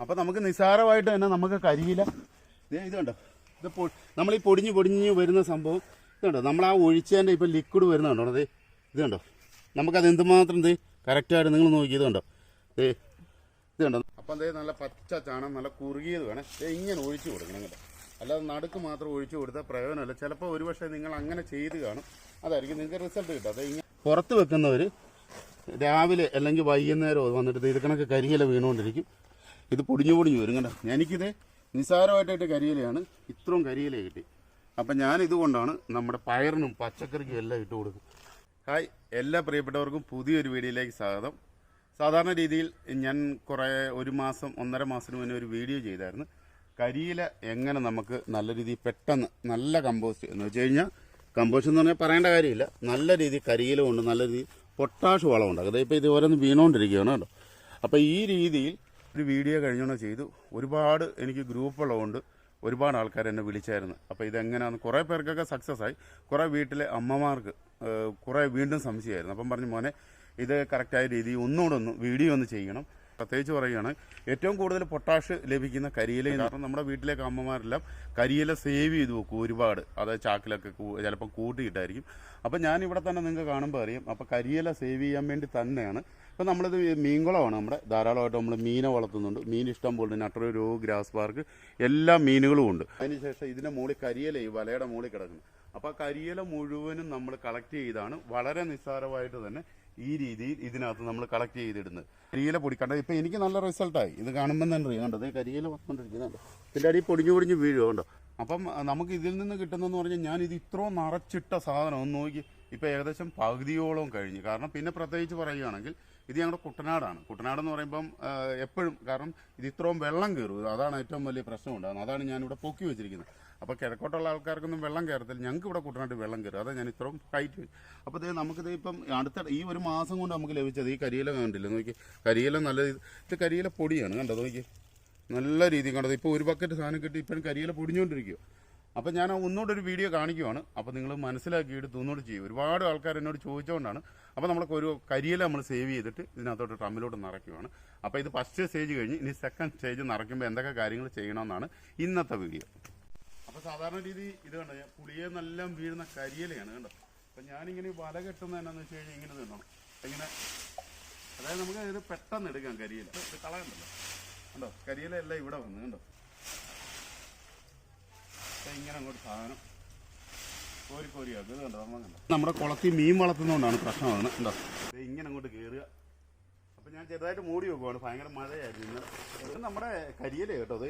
അപ്പോൾ നമുക്ക് നിസ്സാരമായിട്ട് തന്നെ നമുക്ക് കരിയില. ഇതുണ്ടോ ഇത് നമ്മൾ ഈ പൊടിഞ്ഞ് പൊടിഞ്ഞ് വരുന്ന സംഭവം ഇതുണ്ടോ നമ്മൾ ആ ഒഴിച്ചതിന്റെ ഇപ്പോൾ ലിക്വിഡ് വരുന്നുണ്ടോ അതെ ഇത് കണ്ടോ? നമുക്കത് എന്തുമാത്രം ഇത് കറക്റ്റായിട്ട് നിങ്ങൾ നോക്കി. ഇത് കണ്ടോ? ദേ ഇത് കണ്ടോ? അപ്പം അതേ നല്ല പച്ച ചാണം നല്ല കുറുകിയത് വേണം. ഇങ്ങനെ ഒഴിച്ചു കൊടുക്കണം കേട്ടോ. അല്ലാതെ നടുക്ക് മാത്രം ഒഴിച്ചു കൊടുത്താൽ പ്രയോജനമല്ല. ചിലപ്പോൾ ഒരുപക്ഷെ നിങ്ങൾ അങ്ങനെ ചെയ്ത് കാണും. അതായിരിക്കും നിങ്ങൾക്ക് റിസൾട്ട് കിട്ടും. അത് ഇങ്ങനെ പുറത്ത് വെക്കുന്നവർ രാവിലെ അല്ലെങ്കിൽ വൈകുന്നേരമോ വന്നിട്ട് ഇത് കണക്ക് കരിയില വീണുകൊണ്ടിരിക്കും. ഇത് പൊടിഞ്ഞു പൊടിഞ്ഞു വരും ഞാൻ എനിക്കിത് നിസ്സാരമായിട്ടായിട്ട് കരിയിലയാണ് ഇത്രയും കരിയില കിട്ടി. അപ്പം ഞാൻ ഇതുകൊണ്ടാണ് നമ്മുടെ പയറിനും പച്ചക്കറിക്കും എല്ലാം ഇട്ട് കൊടുക്കും ഹായ് എല്ലാ പ്രിയപ്പെട്ടവർക്കും പുതിയൊരു വീഡിയോയിലേക്ക് സ്വാഗതം. സാധാരണ രീതിയിൽ ഞാൻ കുറേ ഒരു മാസം ഒന്നര മാസത്തിന് മുന്നേ ഒരു വീഡിയോ ചെയ്തായിരുന്നു. കരിയില എങ്ങനെ നമുക്ക് നല്ല രീതിയിൽ പെട്ടെന്ന് നല്ല കമ്പോസ്റ്റ് എന്ന് വെച്ച് കഴിഞ്ഞാൽ കമ്പോസ്റ്റ് എന്ന് പറഞ്ഞാൽ പറയേണ്ട കാര്യമില്ല. നല്ല രീതിയിൽ കരിയില കൊണ്ട് നല്ല രീതിയിൽ പൊട്ടാഷ് വളം ഉണ്ടാക്കും. അതായത് ഇപ്പോൾ ഇത് ഓരോന്ന് വീണുകൊണ്ടിരിക്കുകയാണ് കേട്ടോ അപ്പോൾ ഈ രീതിയിൽ ഒരു വീഡിയോ കഴിഞ്ഞോണം ചെയ്തു. ഒരുപാട് എനിക്ക് ഗ്രൂപ്പുള്ളതുകൊണ്ട് ഒരുപാട് ആൾക്കാർ എന്നെ വിളിച്ചായിരുന്നു. അപ്പോൾ ഇതെങ്ങനെയാണെന്ന് കുറേ പേർക്കൊക്കെ സക്സസ് ആയി. കുറേ വീട്ടിലെ അമ്മമാർക്ക് കുറേ വീണ്ടും സംശയമായിരുന്നു. അപ്പം പറഞ്ഞു മോനെ ഇത് കറക്റ്റായ രീതി ഒന്നുകൂടെ ഒന്ന് വീഡിയോ ഒന്ന് ചെയ്യണം. പ്രത്യേകിച്ച് പറയുകയാണ് ഏറ്റവും കൂടുതൽ പൊട്ടാഷ് ലഭിക്കുന്ന കരിയില കാരണം നമ്മുടെ വീട്ടിലേക്ക് അമ്മമാരെല്ലാം കരിയില സേവ് ചെയ്ത് വെക്കും ഒരുപാട്. അതായത് ചാക്കിലൊക്കെ ചിലപ്പോൾ കൂട്ടിയിട്ടായിരിക്കും. അപ്പം ഞാൻ തന്നെ നിങ്ങൾക്ക് കാണുമ്പോൾ അറിയാം. അപ്പോൾ കരിയില സേവ് ചെയ്യാൻ വേണ്ടി തന്നെയാണ് ഇപ്പം നമ്മളിത് മീൻകുളമാണ്. നമ്മുടെ ധാരാളമായിട്ട് നമ്മൾ മീനെ വളർത്തുന്നുണ്ട്. മീൻ ഇഷ്ടം പോലെ നട്ടറോ ഗ്രാസ് പാർക്ക് എല്ലാ മീനുകളും ഉണ്ട്. അതിനുശേഷം ഇതിന്റെ മുകളിൽ കരിയില ഈ വലയുടെ മുകളിൽ കിടക്കുന്നു. അപ്പോൾ കരിയില മുഴുവനും നമ്മൾ കളക്ട് ചെയ്താണ്. വളരെ നിസ്സാരമായിട്ട് തന്നെ ഈ രീതിയിൽ ഇതിനകത്ത് നമ്മൾ കളക്ട് ചെയ്തിടുന്നത്. കരിയില പൊടിക്കണ്ട. ഇപ്പം എനിക്ക് നല്ല റിസൾട്ടായി ഇത് കാണുമ്പോൾ തന്നെ അറിയാം. കണ്ടത് കരിയില വന്നുകൊണ്ടിരിക്കുന്നുണ്ട് ഇതിന്റെ അടി പൊടിഞ്ഞു പൊടിഞ്ഞ് വീഴുമുണ്ടോ അപ്പം നമുക്ക് ഇതിൽ നിന്ന് കിട്ടുന്നതെന്ന് പറഞ്ഞാൽ ഞാൻ ഇത് ഇത്രയും നിറച്ചിട്ട സാധനം ഒന്ന് നോക്കി. ഇപ്പം ഏകദേശം പകുതിയോളം കഴിഞ്ഞു. കാരണം പിന്നെ പ്രത്യേകിച്ച് പറയുകയാണെങ്കിൽ ഇത് ഞങ്ങളുടെ കുട്ടനാടാണ്. കുട്ടനാട് എന്ന് പറയുമ്പം എപ്പോഴും കാരണം ഇത് ഇത്രയും വെള്ളം കയറും അതാണ് ഏറ്റവും വലിയ പ്രശ്നം ഉണ്ടാകുന്നത് അതാണ് ഞാനിവിടെ പൊക്കി വെച്ചിരിക്കുന്നത്. അപ്പോൾ കിഴക്കോട്ടുള്ള ആൾക്കാർക്കൊന്നും വെള്ളം കയറത്തില്ല ഞങ്ങൾക്ക് ഇവിടെ കുട്ടനാട്ടിൽ വെള്ളം കയറും അതാണ് ഞാൻ ഇത്രയും ഹൈറ്റ് അപ്പോൾ ഇത് നമുക്കിത് ഇപ്പം അടുത്ത ഈ ഒരു മാസം കൊണ്ട് നമുക്ക് ലഭിച്ചത് ഈ കരിയില കണ്ടില്ല? നോക്കി. കരിയില നല്ല ഇത് കരിയില പൊടിയാണ്. കണ്ടോ? നോക്കി. നല്ല രീതിയിൽ കണ്ടത് ഇപ്പോൾ ഒരു ബക്കറ്റ് സാധനം കിട്ടി. ഇപ്പോഴും കരിയില പൊടിഞ്ഞുകൊണ്ടിരിക്കുക അപ്പോൾ ഞാൻ ഒന്നുകൂടെ ഒരു വീഡിയോ കാണിക്കുവാണ്. അപ്പോൾ നിങ്ങൾ മനസ്സിലാക്കിയിട്ട് ഒന്നുകൂടെ ചെയ്യും. ഒരുപാട് ആൾക്കാർ എന്നോട് ചോദിച്ചുകൊണ്ടാണ് അപ്പോൾ നമ്മൾ ഒരു കരിയില നമ്മൾ സേവ് ചെയ്തിട്ട് ഇതിനകത്തോട്ട് ഡ്രമ്മിലോട്ട് നിറയ്ക്കുവാണ്. അപ്പോൾ ഇത് ഫസ്റ്റ് സ്റ്റേജ് കഴിഞ്ഞ് ഇനി സെക്കൻഡ് സ്റ്റേജ് നിറയ്ക്കുമ്പോൾ എന്തൊക്കെ കാര്യങ്ങൾ ചെയ്യണമെന്നാണ് ഇന്നത്തെ വീഡിയോ അപ്പോൾ സാധാരണ രീതി ഇത് കണ്ടോ ഞാൻ നല്ല വീഴുന്ന കരിയിലയാണ് കണ്ടോ. അപ്പം ഞാനിങ്ങനെ വല കെട്ടുന്നത് എന്നാന്ന് വെച്ച് കഴിഞ്ഞാൽ ഇങ്ങനെ തിന്നണം ഇങ്ങനെ അതായത് നമുക്ക് ഇത് പെട്ടെന്ന് എടുക്കാം കരിയില. ഇത് കളയണ്ടല്ലോ. കണ്ടോ കരിയില എല്ലാം ഇവിടെ വന്നു കണ്ടോ. അങ്ങോട്ട് സാധനം. കോരി കോരി കണ്ടോ? നമ്മൾ കണ്ടോ നമ്മുടെ കുളത്തിൽ മീൻ വളർത്തുന്നതുകൊണ്ടാണ് പ്രശ്നമാണ് കണ്ടോ? ദേ ഇങ്ങനെ അങ്ങോട്ട് കയറുക അപ്പം ഞാൻ ചെറുതായിട്ട് മൂടി വെക്കുവാണ്. ഭയങ്കര മഴയായിരുന്നു ഇന്ന് ഇത് നമ്മുടെ കരിയില കേട്ടോ അത്.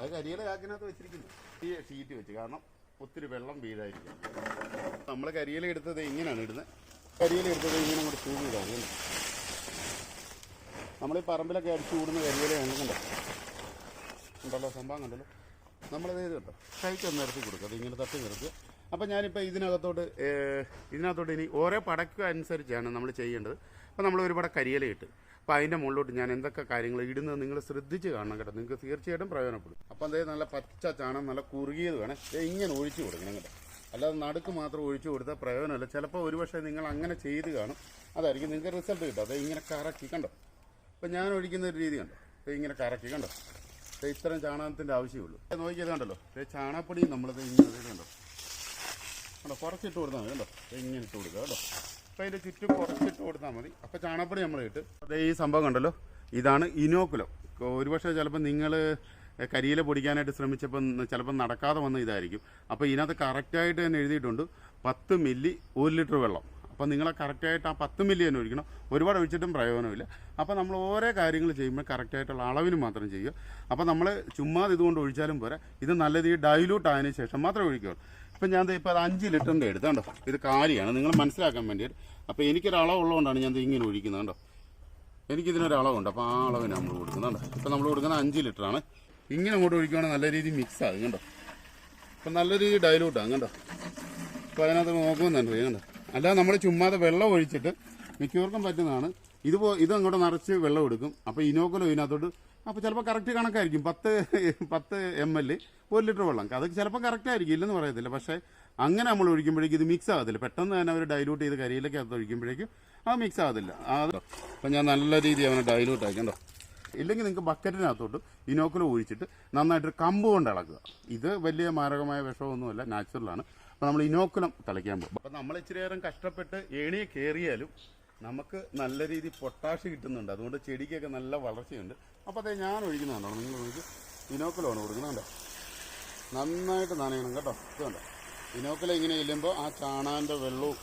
അത് കരിയില കാക്കിനകത്ത് വെച്ചിരിക്കുന്നു. ഈ ഷീറ്റ് വെച്ച്. കാരണം ഒത്തിരി വെള്ളം വീഴായിരിക്കും നമ്മൾ കരിയില എടുത്തത് ഇങ്ങനെയാണ് ഇടുന്നത്. കരിയില എടുത്തത് ഇങ്ങനെ അങ്ങോട്ട് തൂങ്ങിയിടാണ് നമ്മൾ ഈ പറമ്പിലൊക്കെ അടിച്ചു കൂടുന്ന കരിയില കണ്ടോ? ഉണ്ടല്ലോ സംഭവം കണ്ടല്ലോ? നമ്മളത് കേട്ടോ കൈക്കൊന്ന് നിരത്തി കൊടുക്കുക അത് ഇങ്ങനെ തട്ടി നിർത്തുക അപ്പം ഞാനിപ്പോൾ ഇതിനകത്തോട്ട് ഇതിനകത്തോട്ട് ഇനി ഓരോ പടയ്ക്കും അനുസരിച്ചാണ് നമ്മൾ ചെയ്യേണ്ടത്. അപ്പോൾ നമ്മൾ ഒരുപാട് കരിയില ഇട്ട്. അപ്പോൾ അതിന്റെ മുകളിലോട്ട് ഞാൻ എന്തൊക്കെ കാര്യങ്ങൾ ഇടുന്നത് നിങ്ങൾ ശ്രദ്ധിച്ച് കാണണം കേട്ടോ. നിങ്ങൾക്ക് തീർച്ചയായിട്ടും പ്രയോജനപ്പെടും. അപ്പം അതേ നല്ല പച്ച ചാണം നല്ല കുറുകിയത് വേണം. ഇങ്ങനെ ഒഴിച്ചു കൊടുക്കണം കേട്ടോ. അല്ലാതെ നടുക്ക് മാത്രം ഒഴിച്ചു കൊടുത്താൽ പ്രയോജനമല്ല. ചിലപ്പോൾ ഒരുപക്ഷെ നിങ്ങൾ അങ്ങനെ ചെയ്ത് കാണും. അതായിരിക്കും നിങ്ങൾക്ക് റിസൾട്ട് കിട്ടും. അത് ഇങ്ങനെ കറക്കി കണ്ടോ? അപ്പം ഞാൻ ഒഴിക്കുന്ന ഒരു രീതി കണ്ടോ? ദേ ഇങ്ങനെ കറക്കി കണ്ടോ? ദേ ചാണകത്തിന്റെ ആവശ്യമുള്ളൂ. നോക്കിയത് കണ്ടല്ലോ? ചാണകപ്പൊടി നമ്മളത് ഇങ്ങനെ കണ്ടോ? കണ്ടോ? കുറച്ചിട്ട് കൊടുത്താൽ മതി കണ്ടോ? ഇങ്ങനെ ഇട്ട് കൊടുക്കുക കേട്ടോ അപ്പോൾ അതിന്റെ ചുറ്റും കുറച്ചിട്ട് കൊടുത്താൽ മതി. അപ്പോൾ ചാണകപ്പൊടി നമ്മൾ ഇട്ട് അതേ ഈ സംഭവം കണ്ടല്ലോ? ഇതാണ് ഇനോക്കുലം. ഒരുപക്ഷെ ചിലപ്പോൾ നിങ്ങൾ കരിയില പൊടിക്കാനായിട്ട് ശ്രമിച്ചപ്പോൾ ചിലപ്പോൾ നടക്കാതെ വന്ന ഇതായിരിക്കും. അപ്പോൾ ഇതിനകത്ത് കറക്റ്റായിട്ട് തന്നെ എഴുതിയിട്ടുണ്ട്. പത്ത് മില്ലി ഒരു ലിറ്റർ വെള്ളം. അപ്പോൾ നിങ്ങളെ കറക്റ്റായിട്ട് ആ പത്ത് മില്ലിയൻ ഒഴിക്കണം. ഒരുപാട് ഒഴിച്ചിട്ടും പ്രയോജനമില്ല. അപ്പോൾ നമ്മൾ ഓരോ കാര്യങ്ങൾ ചെയ്യുമ്പോൾ കറക്റ്റായിട്ടുള്ള അളവിന് മാത്രം ചെയ്യുക. അപ്പോൾ നമ്മൾ ചുമ്മാതെ ഇതുകൊണ്ട് ഒഴിച്ചാലും പോരാ. ഇത് നല്ല രീതിയിൽ ഡൈലൂട്ട് ആയതിനു ശേഷം മാത്രമേ ഒഴിക്കുകയുള്ളൂ. ഇപ്പം ഞാൻ ഇപ്പോൾ അത് അഞ്ച് ലിറ്ററിന്റെ എടുത്തുണ്ടോ ഇത് കാലിയാണ്. നിങ്ങൾ മനസ്സിലാക്കാൻ വേണ്ടിയിട്ട്. അപ്പോൾ എനിക്കൊരു അളവുള്ളതുകൊണ്ടാണ് ഞാൻ ഇങ്ങനെ ഒഴിക്കുന്നത് കേട്ടോ എനിക്കിതിനൊരു അളവുണ്ട്. അപ്പോൾ ആ അളവിന് നമ്മൾ കൊടുക്കുന്നുണ്ട് ഇപ്പം നമ്മൾ കൊടുക്കുന്ന അഞ്ച് ലിറ്ററാണ് ഇങ്ങനെ അങ്ങോട്ട് ഒഴിക്കുകയാണെങ്കിൽ നല്ല രീതിയിൽ മിക്സ് ആകും കണ്ടോ? അപ്പം നല്ല രീതിയിൽ ഡൈലൂട്ടാകും കണ്ടോ? അപ്പോൾ അതിനകത്ത് നോക്കുന്നുണ്ട് കണ്ടോ? അല്ലാതെ നമ്മൾ ചുമ്മാതെ വെള്ളം ഒഴിച്ചിട്ട് മിക്കവർക്കും പറ്റുന്നതാണ്. ഇതുപോ ഇത് അങ്ങോട്ട് നിറച്ച് വെള്ളം എടുക്കും. അപ്പോൾ ഇനോക്കുലം ഇതിനകത്തോട്ട് അപ്പോൾ ചിലപ്പോൾ കറക്റ്റ് കണക്കായിരിക്കും. പത്ത് പത്ത് എം എൽ ഒരു ലിറ്റർ വെള്ളം. അത് ചിലപ്പോൾ കറക്റ്റ് ആയിരിക്കും ഇല്ലെന്ന് പറയത്തില്ല. പക്ഷേ അങ്ങനെ നമ്മൾ ഒഴിക്കുമ്പോഴേക്കും ഇത് മിക്സ് ആകത്തില്ല പെട്ടെന്ന് തന്നെ അവർ ഡൈലൂട്ട് ചെയ്ത് കരിയിലേക്ക് അത് ഒഴിക്കുമ്പോഴേക്കും അത് മിക്സ് ആകത്തില്ല അത് അപ്പം ഞാൻ നല്ല രീതിയിൽ അവനെ ഡൈലൂട്ട് ആക്കണ്ടോ ഇല്ലെങ്കിൽ നിങ്ങൾക്ക് ബക്കറ്റിനകത്തോട്ട് ഇനോക്കുലം ഒഴിച്ചിട്ട് നന്നായിട്ട് കമ്പ് കൊണ്ട് ഇളക്കുക. ഇത് വലിയ മാരകമായ വിഷമൊന്നുമല്ല നാച്ചുറലാണ് അപ്പോൾ നമ്മൾ ഇനോക്കുലം തളിക്കാൻ പോകും അപ്പോൾ നമ്മൾ ഇച്ചിരി നേരം കഷ്ടപ്പെട്ട് ഏണിയെ കയറിയാലും നമുക്ക് നല്ല രീതിയിൽ പൊട്ടാഷ് കിട്ടുന്നുണ്ട്. അതുകൊണ്ട് ചെടിക്കൊക്കെ നല്ല വളർച്ചയുണ്ട്. അപ്പോൾ അതേ ഞാൻ ഒഴിക്കുന്നതുണ്ടോ നിങ്ങൾ ഒഴിച്ച് ഇനോക്കുലമാണ് കൊടുക്കുന്നത് നന്നായിട്ട് നനയണം കേട്ടോ. ഇതുണ്ട് ഇനോക്കുലം ഇങ്ങനെ ഇല്ലുമ്പോൾ ആ ചാണാന്റെ വെള്ളവും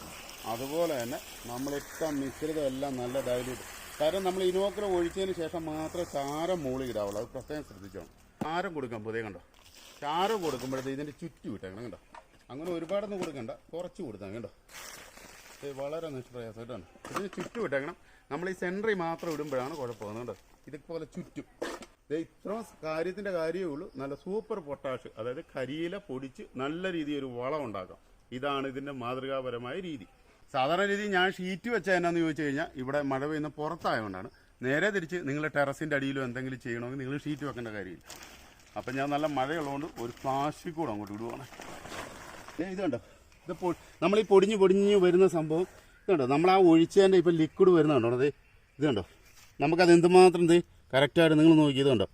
അതുപോലെ തന്നെ നമ്മളിട്ട മിശ്രിതം എല്ലാം നല്ല ഡൈലൂട്ട് കാരണം നമ്മൾ ഇനോക്കുലം ഒഴിച്ചതിന് ശേഷം മാത്രമേ ചാരം മൂളി ഇടാവുള്ളൂ അത് പ്രത്യേകം ശ്രദ്ധിച്ചോണം. ചാരം കൊടുക്കാൻ പുതിയ കണ്ടോ? ചാരം കൊടുക്കുമ്പോഴത്തേക്ക് ഇതിന്റെ ചുറ്റി വിട്ടേക്കണം കണ്ടോ? അങ്ങനെ ഒരുപാടൊന്നും കൊടുക്കണ്ട. കുറച്ച് കൊടുത്താൽ കേട്ടോ. വളരെ നിഷ്പ്രയാസമായിട്ടാണ് ഇതിന് ചുറ്റും ഇട്ടേക്കണം. നമ്മൾ ഈ സെന്ററിൽ മാത്രം ഇടുമ്പോഴാണ് കുഴപ്പമാകുന്നത് കേട്ടോ. ഇതുപോലെ ചുറ്റും. ഇത്രയും കാര്യത്തിന്റെ കാര്യമേ ഉള്ളൂ. നല്ല സൂപ്പർ പൊട്ടാഷ് അതായത് കരിയില പൊടിച്ച് നല്ല രീതിയിൽ ഒരു വളം ഉണ്ടാക്കാം. ഇതാണ് ഇതിന്റെ മാതൃകാപരമായ രീതി. സാധാരണ രീതി ഞാൻ ഷീറ്റ് വെച്ച എന്നാന്ന് ചോദിച്ചു കഴിഞ്ഞാൽ ഇവിടെ മഴ പെയ്യുന്ന പുറത്തായതുകൊണ്ടാണ് നേരെ തിരിച്ച് നിങ്ങൾ ടെറസിന്റെ അടിയിലോ എന്തെങ്കിലും ചെയ്യണമെങ്കിൽ നിങ്ങൾ ഷീറ്റ് വെക്കേണ്ട കാര്യമില്ല. അപ്പം ഞാൻ നല്ല മഴയുള്ളതുകൊണ്ട് ഒരു പ്ലാസ്റ്റിക് കൂടെ അങ്ങോട്ട് ഇടുവാണ്. ദേ ഇത് കണ്ടോ ഇത് നമ്മൾ ഈ പൊടിഞ്ഞ് പൊടിഞ്ഞ് വരുന്ന സംഭവം ഇത് കണ്ടോ നമ്മൾ ആ ഒഴിച്ചതിന്റെ ഇപ്പം ലിക്വിഡ് വരുന്ന കണ്ടോ ദേ ഇത് കണ്ടോ നമുക്കത് എന്തുമാത്രം ഇത് കറക്റ്റായിട്ട് നിങ്ങൾ നോക്കി ഇത് കണ്ടോ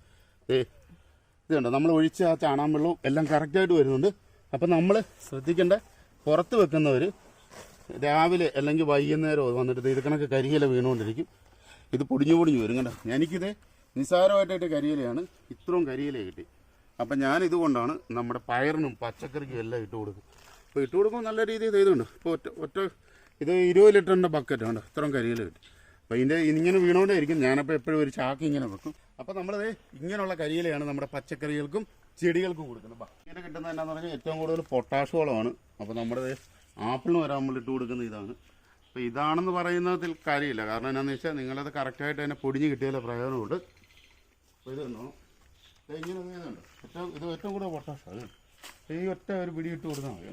ഇത് കണ്ടോ നമ്മൾ ഒഴിച്ച ആ ചാണാൻ വെള്ളവും എല്ലാം കറക്റ്റായിട്ട് വരുന്നുണ്ട്. അപ്പം നമ്മൾ ശ്രദ്ധിക്കേണ്ട പുറത്ത് വെക്കുന്നവർ രാവിലെ അല്ലെങ്കിൽ വൈകുന്നേരം വന്നിട്ട് ഇത് കണക്ക് കരിയില വീണുകൊണ്ടിരിക്കും. ഇത് പൊടിഞ്ഞു പൊടിഞ്ഞു വരും കണ്ടോ? എനിക്കിത് നിസ്സാരമായിട്ടായിട്ട് കരിയിലയാണ്. ഇത്രയും കരിയില കിട്ടി. അപ്പം ഞാൻ ഇതുകൊണ്ടാണ് നമ്മുടെ പയറിനും പച്ചക്കറിക്കും എല്ലാം ഇട്ട് കൊടുക്കും. അപ്പോൾ ഇട്ട് കൊടുക്കുമ്പോൾ നല്ല രീതിയിൽ ചെയ്തുണ്ട് ഇപ്പോൾ ഒറ്റ ഒറ്റ ഇത് ഇരുപത് ലിറ്ററിന്റെ ബക്കറ്റ് ഉണ്ട് ഇത്രയും കരിയിൽ കിട്ടി. അപ്പോൾ ഇതിന്റെ ഇങ്ങനെ വീണോണ്ടേ ഇരിക്കും ഞാനപ്പോൾ എപ്പോഴും ഒരു ചാക്ക് ഇങ്ങനെ വെക്കും. അപ്പോൾ നമ്മളത് ഇങ്ങനെയുള്ള കരിയിലെയാണ് നമ്മുടെ പച്ചക്കറികൾക്കും ചെടികൾക്കും കൊടുക്കുന്നത്. ഇങ്ങനെ കിട്ടുന്നത് എന്നാന്ന് പറഞ്ഞാൽ ഏറ്റവും കൂടുതൽ പൊട്ടാഷ് വളമാണ്. അപ്പോൾ നമ്മുടെ ആപ്പിളിന് വരാൻ നമ്മൾ ഇട്ട് കൊടുക്കുന്ന ഇതാണ്. അപ്പോൾ ഇതാണെന്ന് പറയുന്നതിൽ കാര്യമില്ല. കാരണം എന്നാന്ന് വെച്ചാൽ നിങ്ങളത് കറക്റ്റായിട്ട് തന്നെ പൊടിഞ്ഞ് കിട്ടിയാലേ പ്രയോജനമുണ്ട് അപ്പോൾ ഇത് ഇങ്ങനെ ഏറ്റവും ഇത് ഈ ഒറ്റ ഒരു പിടി ഇട്ട് കൊടുത്താൽ മതി.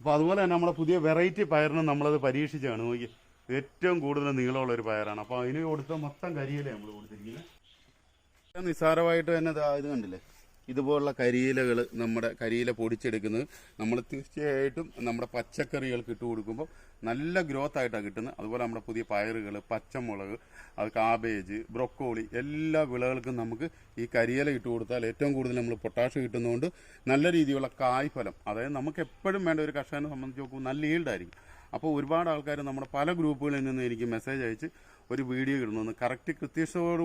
അപ്പോൾ അതുപോലെ തന്നെ നമ്മുടെ പുതിയ വെറൈറ്റി പയറിന് നമ്മളത് പരീക്ഷിച്ചാണ്. നോക്കി ഏറ്റവും കൂടുതൽ നീളമുള്ള ഒരു പയറാണ്. അപ്പോൾ അതിന് കൊടുത്ത മൊത്തം കരിയിലേ നമ്മൾ കൊടുത്തിരിക്കുന്നത് നിസ്സാരമായിട്ട് തന്നെ ഇത് കണ്ടില്ലേ? ഇതുപോലുള്ള കരിയിലകൾ നമ്മുടെ കരിയില പൊടിച്ചെടുക്കുന്നത് നമ്മൾ തീർച്ചയായിട്ടും നമ്മുടെ പച്ചക്കറികൾക്ക് ഇട്ട് കൊടുക്കുമ്പോൾ നല്ല ഗ്രോത്ത് ആയിട്ടാണ് കിട്ടുന്നത്. അതുപോലെ നമ്മുടെ പുതിയ പയറുകൾ പച്ചമുളക് അത് കാബേജ് ബ്രൊക്കോളി എല്ലാ വിളകൾക്കും നമുക്ക് ഈ കരിയില ഇട്ട് കൊടുത്താൽ ഏറ്റവും കൂടുതൽ നമ്മൾ പൊട്ടാഷ് കിട്ടുന്നതുകൊണ്ട് നല്ല രീതിയിലുള്ള കായ്ഫലം അതായത് നമുക്ക് എപ്പോഴും വേണ്ട ഒരു കർഷകനെ സംബന്ധിച്ച് നോക്കുമ്പോൾ നല്ല ഈൽഡായിരിക്കും അപ്പോൾ ഒരുപാട് ആൾക്കാർ നമ്മുടെ പല ഗ്രൂപ്പുകളിൽ നിന്ന് എനിക്ക് മെസ്സേജ് അയച്ച് ഒരു വീഡിയോ ഇടുന്നു കറക്റ്റ്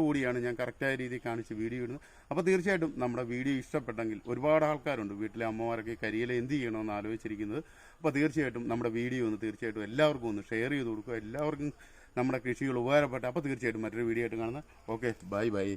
കൂടിയാണ് ഞാൻ കറക്റ്റായ രീതിയിൽ കാണിച്ച് വീഡിയോ ഇടുന്നത്. അപ്പോൾ തീർച്ചയായിട്ടും നമ്മുടെ വീഡിയോ ഇഷ്ടപ്പെട്ടെങ്കിൽ ഒരുപാട് ആൾക്കാരുണ്ട്. വീട്ടിലെ അമ്മമാരൊക്കെ കരിയില എന്ത് ചെയ്യണമെന്ന് ആലോചിച്ചിരിക്കുന്നത്. അപ്പോൾ തീർച്ചയായിട്ടും നമ്മുടെ വീഡിയോ ഒന്ന് തീർച്ചയായിട്ടും എല്ലാവർക്കും ഒന്ന് ഷെയർ ചെയ്ത് കൊടുക്കുക. എല്ലാവർക്കും നമ്മുടെ കൃഷികൾ ഉപകാരപ്പെട്ട അപ്പോൾ തീർച്ചയായിട്ടും മറ്റൊരു വീഡിയോ ആയിട്ട് കാണുന്നത് ഓക്കെ ബൈ ബൈ.